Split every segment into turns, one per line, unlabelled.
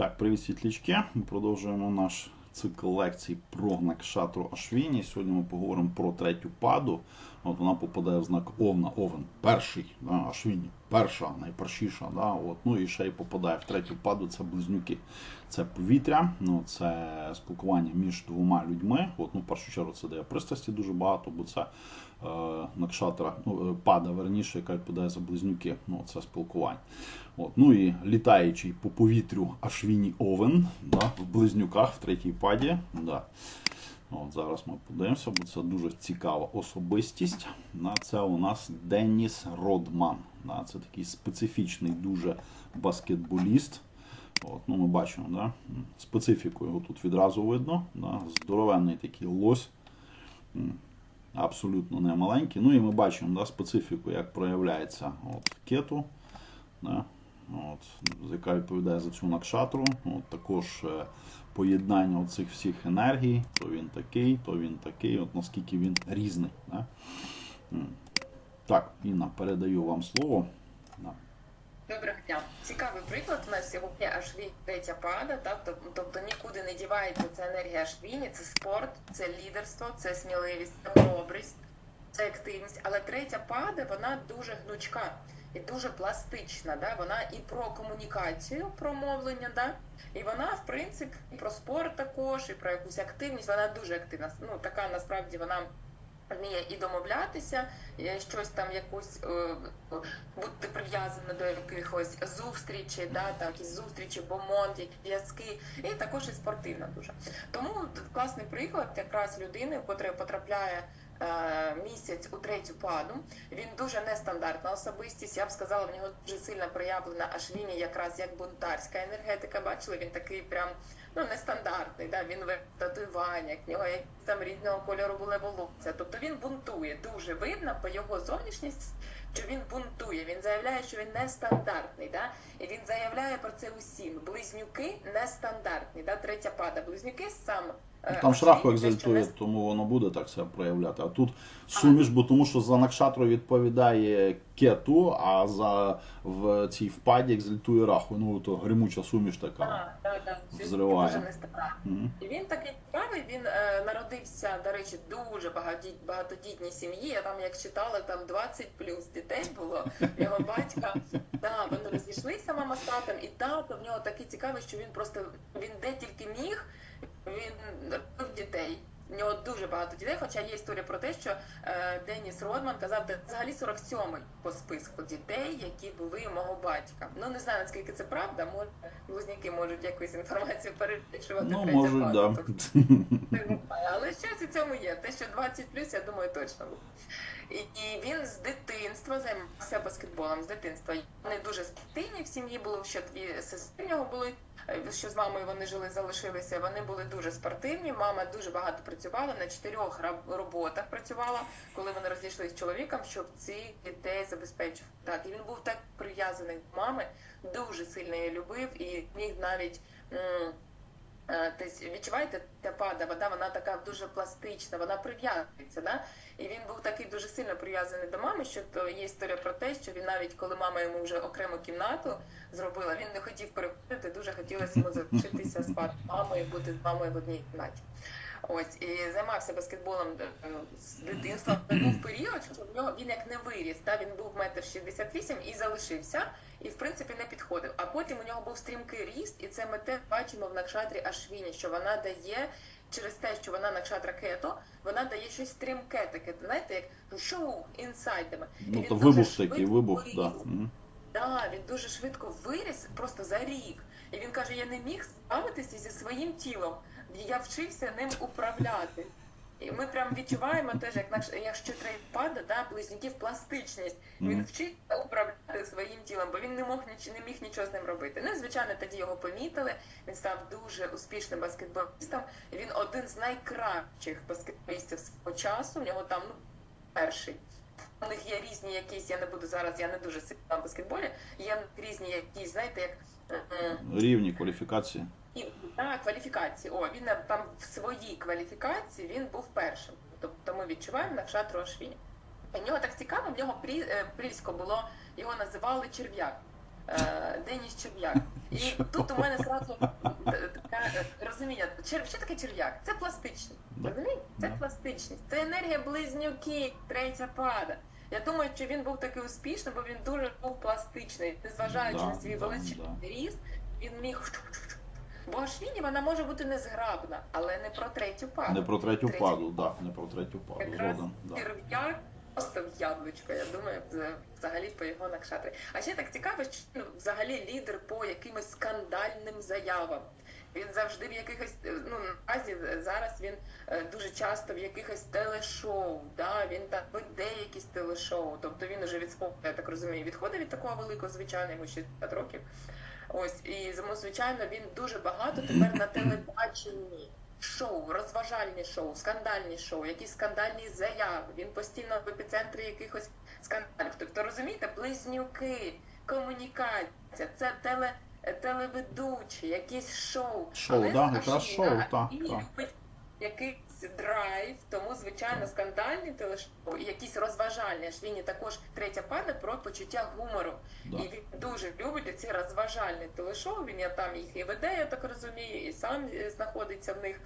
Так, привіт, світлячки. Ми продовжуємо наш цикл лекцій про Накшатру Ашвіні. Сьогодні ми поговоримо про третю паду. От вона попадає в знак Овна. Овен перший, да, Ашвіні, перша, найпершіша. Да, от. Ну і ще й попадає в третю паду. Це близнюки. Це повітря, ну це спілкування між двома людьми. От, ну, в першу чергу це дає пристрасті дуже багато, бо це Накшатра, ну, е, пада верніше, яка відповідає за близнюки. Ну, це спілкування. От, ну і літаючий по повітрю Ашвіні Овен да, в близнюках в третій паді. Да. От, зараз ми подивимося, бо це дуже цікава особистість. Да, це у нас Денніс Родман. Да, це такий специфічний дуже баскетболіст. От, ну, ми бачимо, да? специфіку його тут відразу видно. Да? Здоровенний такий лось. Абсолютно не маленькі. Ну і ми бачимо да, специфіку, як проявляється от, кету. Да? От, яка відповідає за цю накшатру. От, також е, поєднання цих всіх енергій. То він такий, то він такий, от наскільки він різний. Да? Так, Інна, передаю вам слово.
Доброго дня. Цікавий приклад. У нас сьогодні Ашвінь третя пада, так? Тобто нікуди не дівається ця енергія Ашвіні, це спорт, це лідерство, це сміливість, це хоробрість, це активність. Але третя пада, вона дуже гнучка і дуже пластична. Да? Вона і про комунікацію, про мовлення, да? і вона, в принципі, і про спорт також, і про якусь активність. Вона дуже активна. Ну, така насправді вона. Вміє і домовлятися, і щось там якусь е, бути прив'язана до якихось зустрічей, да, там якісь зустрічі, бомонд, зв'язки, і також і спортивна дуже. Тому класний приклад якраз людини, в котрої потрапляє е, місяць у третю паду. Він дуже нестандартна особистість. Я б сказала, в нього дуже сильно проявлена аж він якраз як бунтарська енергетика. Бачили, він такий прям ну нестандартний. Да? Він в татуюваннях, в нього там різного кольору були волосся. Тобто він бунтує. Дуже видно по його зовнішність, що він бунтує. Він заявляє, що він нестандартний. Да? І він заявляє про це усім. Близнюки нестандартні. Да? Третя пада. Близнюки сам. Е,
Там шраху екзальтує, тому воно буде так себе проявляти. А тут суміш, бо тому що за накшатру відповідає кету, а за в цій впаді екзальтує раху. Ну то гримуча суміш така. Взриває.
І він такий цікавий, він е, народився, до речі, дуже багатодітній сім'ї. Я там, як читала, там 20 плюс дітей було. Його батька, да, вони розійшлися, мама з татом, і тато в нього такий цікавий, що він просто він де тільки міг, він робив дітей. В нього дуже багато дітей, хоча є історія про те, що е, Деніс Родман казав, це взагалі 47-й по списку дітей, які були у мого батька. Ну не знаю наскільки це правда. Може, близнюки можуть якусь інформацію перепишувати.
Ну, можуть, да.
Тобто, не Але щось у цьому є. Те, що 20 плюс, я думаю, точно. І, і він з дитинства займався баскетболом. З дитинства вони дуже спортивні в сім'ї були, що дві сестри в нього були. Е, Що з мамою вони жили, залишилися. Вони були дуже спортивні. Мама дуже багато працювала на чотирьох роботах. Працювала, коли вони розійшлися з чоловіком, щоб цих дітей забезпечив. Так, і він був так прив'язаний до мами, дуже сильно її любив і міг навіть. Тобто, відчуваєте, ця пада, вода, вона така дуже пластична, вона прив'язується. Да? І він був такий дуже сильно прив'язаний до мами, що то є історія про те, що він навіть коли мама йому вже окрему кімнату зробила, він не хотів переходити, дуже хотілося йому залишитися спати з мамою, бути з мамою в одній кімнаті. Ось і займався баскетболом е, з дитинства. Був період, що в нього він як не виріс. Та він був метр шістдесят вісім і залишився, і в принципі не підходив. А потім у нього був стрімкий ріст, і це ми те бачимо в накшатрі Ашвіні, що вона дає через те, що вона накшатра кето, вона дає щось стрімке таке. Знаєте, як шоу інсайдами.
Ну то вибух такий, вибух,
виріс.
да.
Да, він дуже швидко виріс просто за рік. І він каже: я не міг справитися зі своїм тілом. Я вчився ним управляти. І ми прям відчуваємо теж, як наш, якщо трейпада, да, близнюків пластичність. Він вчиться управляти своїм тілом, бо він не мог ніч, не міг нічого з ним робити. Ну, звичайно, тоді його помітили. Він став дуже успішним баскетболістом. Він один з найкращих баскетболістів свого часу. У нього там ну, перший. У них є різні якісь, я не буду зараз, я не дуже сильна в баскетболі. Є різні якісь, знаєте, як
Рівні кваліфікації.
І та кваліфікації. О, він там в своїй кваліфікації він був першим. Тобто ми відчуваємо на шатру Ашвіні. І в нього так цікаво, в нього прі- е, прізвисько було, його називали черв'як. Е, Деніс Черв'як. І тут у мене зразу е, таке е, розуміння, що таке черв'як? Це пластичність. Розумієте? Це пластичність. Це енергія близнюки, третя пада. Я думаю, що він був такий успішний, бо він дуже був пластичний, незважаючи на свій величезний ріст, він міг. Бо Ашвіні вона може бути незграбна, але не про третю пару.
Не про третю
Третю
паду, да, не про третю паду,
Якраз
згоден. Да.
просто в яблучко, я думаю, взагалі по його накшатрі. А ще так цікаво, що він взагалі лідер по якимось скандальним заявам. Він завжди в якихось ну наразі зараз він е, дуже часто в якихось телешоу. Да, він там веде якісь телешоу. Тобто він уже від спорту, я так розумію, відходить від такого великого, звичайно, йому 60 років. Ось і звичайно, він дуже багато тепер на телебаченні. Шоу, розважальні шоу, скандальні шоу, якісь скандальні заяви. Він постійно в епіцентрі якихось скандалів. Тобто, розумієте, близнюки, комунікація, це теле, телеведучі, якісь шоу.
Шоу,
Але
да, шоу, так,
і
так.
любить якийсь драйв, тому звичайно скандальні телешоу і якісь розважальні. Аж він також третя пада про почуття гумору.
Да.
І він дуже любить ці розважальні телешоу. Він я там їх і веде, я так розумію, і сам е, знаходиться в них.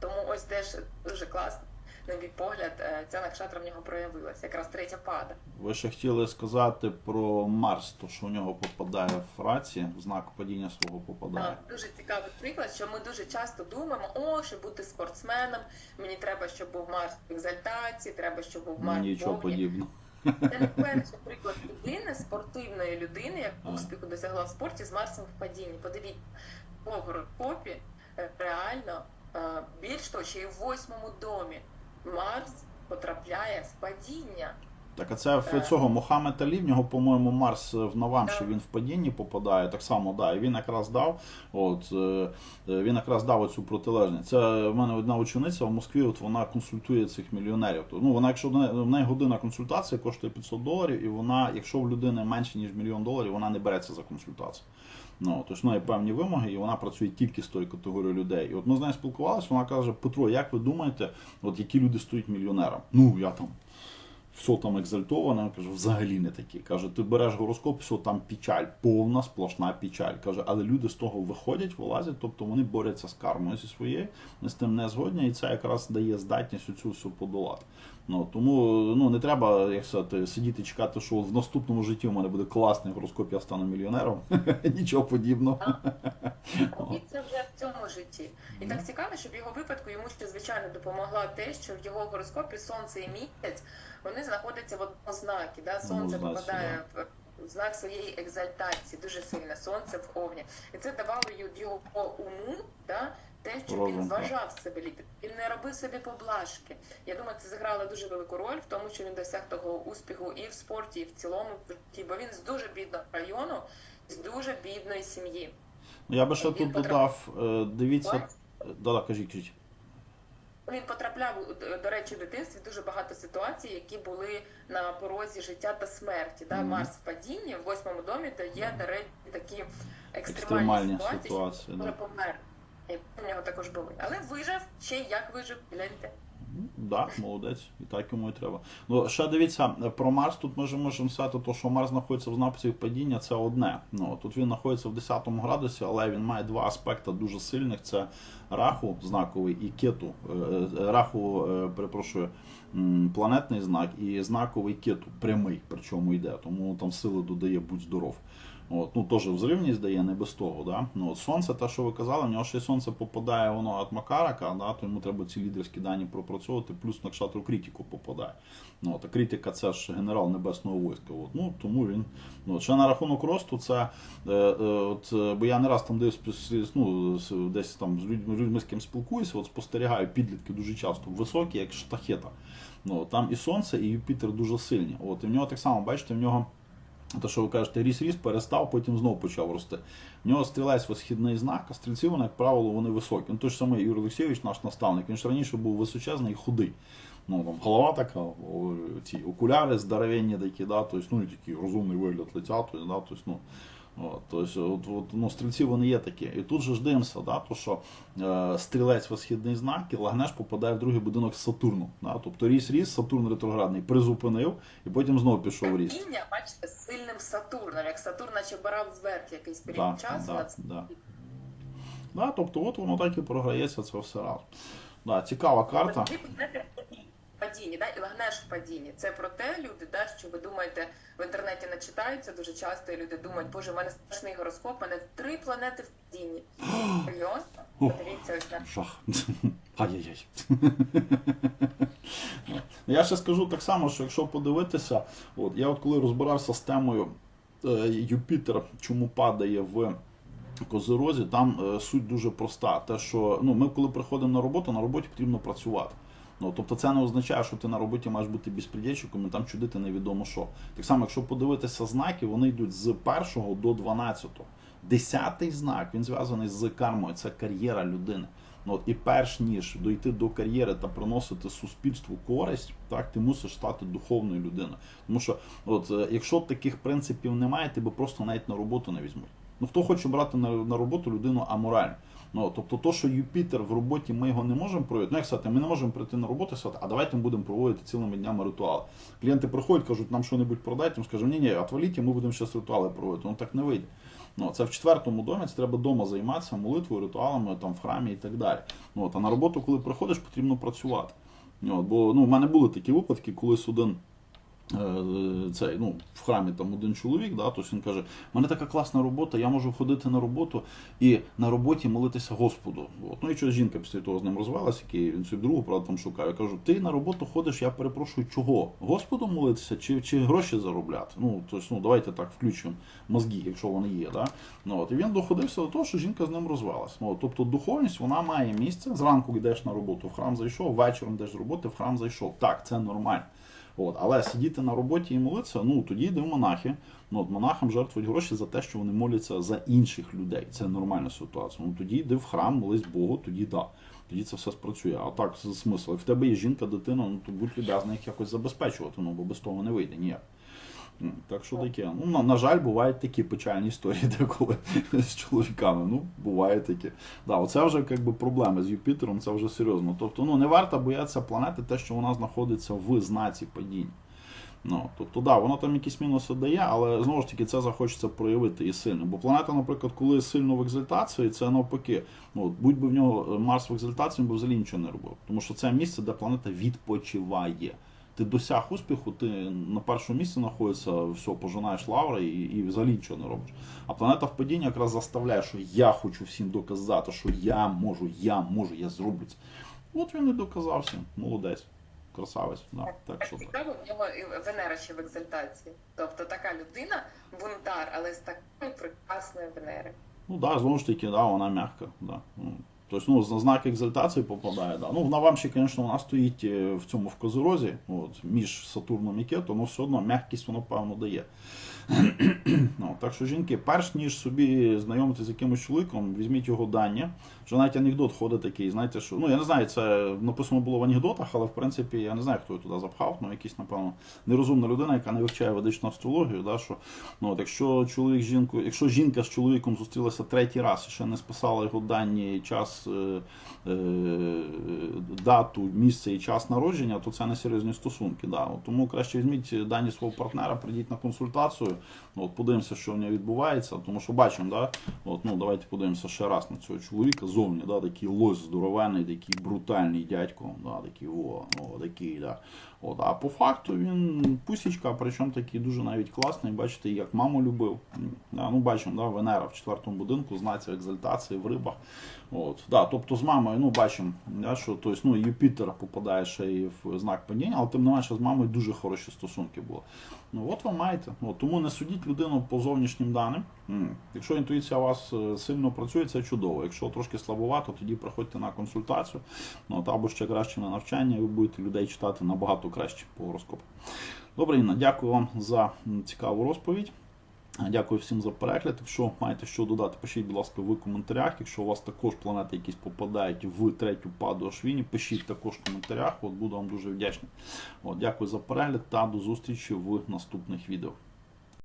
Тому ось теж дуже класно. На мій погляд, е, ця накшатра в нього проявилася, якраз третя пада.
Ви ще хотіли сказати про Марс, то що у нього попадає в раці, в знак падіння свого попадає.
Так, дуже цікавий приклад, що ми дуже часто думаємо, о, щоб бути спортсменом, мені треба, щоб був Марс в екзальтації, треба, щоб був Марс
Нічого подібного.
Це не перший приклад людини, спортивної людини, яка успіху досягла в спорті з Марсом в падінні. Подивіться, по гороскопі е, реально е, більш того, ще й в восьмому домі Марс потрапляє в падіння.
Так, а це в цього Мохамед Алі, в нього, по-моєму, Марс в Навамші, він в падінні попадає, так само, да, і він якраз дав, от, е, е, він якраз дав оцю протилежність. Це в мене одна учениця в Москві, от вона консультує цих мільйонерів. Ну, вона, якщо в неї година консультації коштує 500 доларів, і вона, якщо в людини менше, ніж мільйон доларів, вона не береться за консультацію. Ну, тож в певні вимоги, і вона працює тільки з тою категорією людей. І от ми з нею спілкувалися, вона каже: Петро, як ви думаєте, от які люди стають мільйонером? Ну, я там все там екзальтоване, я кажу, взагалі не такі. Каже, ти береш гороскоп, все там печаль, повна сплошна печаль. Каже, але люди з того виходять, вилазять, тобто вони борються з кармою зі своєю, з тим не згодні, і це якраз дає здатність оцю всю подолати. Ну тому ну не треба, як сказати, сидіти чекати, що в наступному житті у мене буде класний гороскоп, я стану мільйонером. Нічого подібного.
Це вже в цьому житті. І так цікаво, що в його випадку йому ще звичайно допомогла те, що в його гороскопі сонце і місяць вони знаходяться в одному знакі. Да? Сонце попадає в знак своєї екзальтації, дуже сильне сонце в овні. І це давало його уму, да? Те, що він
Розум, так.
вважав себе лідером. Він не робив собі поблажки. Я думаю, це зіграло дуже велику роль в тому, що він досяг того успіху і в спорті, і в цілому в житті, бо він з дуже бідного району, з дуже бідної сім'ї.
Я би ще тут додав, е, дивіться, да, кажіть, кажіть.
Він потрапляв до- до речі в дитинстві дуже багато ситуацій, які були на порозі життя та смерті. Да?
Мгм.
Марс в падінні в восьмому домі, де є до речі такі екстремальні,
Екстремальні
ситуації,
ситуації, да.
помер. В нього також були. Але вижив ще як вижив, гляньте.
Да, молодець, і так йому і треба. Ну ще дивіться про Марс. Тут ми вже можемо сказати, то, що Марс знаходиться в знаці падіння, це одне. Ну тут він знаходиться в 10 градусі, але він має два аспекти дуже сильних: це раху знаковий і кету. Е, е, Раху, е, перепрошую, планетний знак і знаковий кету, прямий, причому йде. Тому там сили додає будь здоров. От, ну теж взривність дає, не без того. Да? Ну, от сонце, те, що ви казали, в нього ще й сонце попадає воно від Макарака, да? то йому треба ці лідерські дані пропрацьовувати, плюс на кшатру критику попадає. Ну, от, а критика це ж генерал небесного війська. От, ну, тому він. Ну, ще на рахунок росту, це е, е, от, бо я не раз там десь ну, десь там з людьми, людьми з ким спілкуюся, от спостерігаю підлітки дуже часто високі, як штахета. Ну, там і сонце, і Юпітер дуже сильні. От, і в нього так само, бачите, в нього. Те, що ви кажете, ріс-ріс перестав, потім знову почав рости. В нього стрілець висхідний знак, а стрільці, вони, як правило, вони високі. Ну, той ж самий Юрій Олексійович, наш наставник, він ж раніше був височезний і худий. Ну, там, голова така, ці окуляри здоровенні такі, да, тобто, ну, і такий розумний вигляд лиця, тобто, да, тобто, ну, От, тобто, от, от, ну, стрільці вони є такі. І тут же ж дивимося, да, то, що е, стрілець висхідний знак, і Лагнеш попадає в другий будинок з Сатурну. Да, тобто ріс ріс, Сатурн ретроградний призупинив, і потім знову пішов в ріст.
Падіння, бачите, з сильним Сатурном, як Сатурн наче брав зверх якийсь
Да,
період часу.
да, да. Да, тобто от воно так і програється це все разом. Да, цікава карта.
Падінні, да? і лагнеш в падінні. Це про те, люди, да, що ви думаєте, в інтернеті не читаються дуже часто, і люди думають, боже, в мене страшний гороскоп, в мене три планети в падінні. Серйозно? Подивіться ось на
Жах. Ай-яй-яй. Я ще скажу так само, що якщо подивитися, от я от коли розбирався з темою е, Юпітер, чому падає в Козирозі, там е, суть дуже проста. Те, що ну, ми коли приходимо на роботу, на роботі потрібно працювати. Ну, тобто це не означає, що ти на роботі маєш бути безпредельщиком і там чудити невідомо що. Так само, якщо подивитися знаки, вони йдуть з 1 до 12. Десятий знак він зв'язаний з кармою, це кар'єра людини. Ну, от, і перш ніж дойти до кар'єри та приносити суспільству користь, так ти мусиш стати духовною людиною. Тому що, от, е, якщо таких принципів немає, тебе просто навіть на роботу не візьмуть. Ну хто хоче брати на, на роботу людину аморально? Ну, тобто, то, що Юпітер в роботі ми його не можемо проводити. Ну, як сказати, ми не можемо прийти на роботу сказати, а давайте ми будемо проводити цілими днями ритуали. Клієнти приходять, кажуть, нам що-небудь продайте, ми скажемо, ні, ні, отваліть, ми будемо зараз ритуали проводити. Ну так не вийде. Ну, це в четвертому домі, це треба вдома займатися молитвою, ритуалами там в храмі і так далі. Ну, от, а на роботу, коли приходиш, потрібно працювати. Ну, от, бо ну, в мене були такі випадки, коли один цей, ну, в храмі там один чоловік, да, то він каже, у мене така класна робота, я можу ходити на роботу і на роботі молитися Господу. От. Ну і що жінка після того з ним розвелася, який він собі другу, правда, там шукає. Я кажу, ти на роботу ходиш, я перепрошую, чого? Господу молитися чи, чи гроші заробляти? Ну, тобто, ну, давайте так включимо мозги, якщо вони є. Да? Ну, от, і він доходився до того, що жінка з ним розвелась. Ну, тобто духовність вона має місце. Зранку йдеш на роботу, в храм зайшов, вечором йдеш з роботи, в храм зайшов. Так, це нормально. От, але сидіти на роботі і молитися, ну тоді йди в монахи. Ну, от монахам жертвують гроші за те, що вони моляться за інших людей. Це нормальна ситуація. Ну тоді йди в храм, молись Богу, тоді да. Тоді це все спрацює. А так, смисл. Як в тебе є жінка, дитина, ну то будь люб'язний їх якось забезпечувати, ну бо без того не вийде ніяк. Так що таке. Ну, на, на жаль, бувають такі печальні історії, деколи з чоловіками. Ну, буває таке. Да, оце вже якби проблеми з Юпітером, це вже серйозно. Тобто, ну не варто боятися планети, те, що вона знаходиться в знаці падіння. Ну, тобто, да, воно там якісь мінуси дає, але знову ж таки це захочеться проявити і сильно. Бо планета, наприклад, коли сильно в екзальтації, це навпаки. Ну, будь би в нього е, Марс в екзальтації, він би взагалі нічого не робив. Тому що це місце, де планета відпочиває. Ти досяг успіху, ти на першому місці знаходишся, все, пожинаєш лаври і, і взагалі нічого не робиш. А планета в падінні якраз заставляє, що я хочу всім доказати, що я можу, я можу, я зроблю це. От він і доказав всім. Молодець. Красавець. Да, так
Так
що так.
цікаво, в нього Венера ще в екзальтації. Тобто така людина, бунтар, але з такої прекрасної Венери.
Ну да, знову ж таки, да, вона м'яка. Да. Ну, Тобто, ну, на знак екзальтації попадає, да. Ну, вона вам ще, звісно, вона стоїть е, в цьому в Козирозі, от, між Сатурном і Кетом, але все одно м'якість воно, певно, дає. ну, так що, жінки, перш ніж собі знайомитися з якимось чоловіком, візьміть його дані. Що навіть анекдот ходить такий, знаєте, що. Ну, я не знаю, це написано було в анекдотах, але в принципі я не знаю, хто його туди запхав, ну якийсь, напевно, нерозумна людина, яка не вивчає ведичну астрологію, да, що ну, от, якщо чоловік з жінкою, якщо жінка з чоловіком зустрілася третій раз і ще не списала його дані, час, е, е, дату, місце і час народження, то це не серйозні стосунки. Да. Тому краще візьміть дані свого партнера, прийдіть на консультацію, от, подивимося, що в нього відбувається, тому що бачимо, да, от, ну, давайте подивимося ще раз на цього чоловіка зовні, да, такий лось здоровений, такий брутальний дядько, да, такий, о, о, такий, да. От, а по факту він пусічка, причому такий дуже навіть класний, бачите, як маму любив. Да, ну, бачимо, да, Венера в четвертому будинку, знаці екзальтації в рибах. От, да, тобто з мамою, ну, бачимо, да, що тобто, ну, Юпітер попадає ще і в знак падіння, але тим не менше з мамою дуже хороші стосунки були. Ну, от ви маєте. От, тому не судіть людину по зовнішнім даним. Якщо інтуїція у вас е, сильно працює, це чудово. Якщо трошки слабовато, тоді приходьте на консультацію. Ну, або ще краще на навчання, і ви будете людей читати набагато краще по гороскопу. Добре, Інна, дякую вам за цікаву розповідь. Дякую всім за перегляд. Якщо маєте що додати, пишіть, будь ласка, в коментарях. Якщо у вас також планети якісь попадають в третю паду Ашвіні, пишіть також в коментарях. От буду вам дуже вдячний. От, дякую за перегляд та до зустрічі в наступних відео.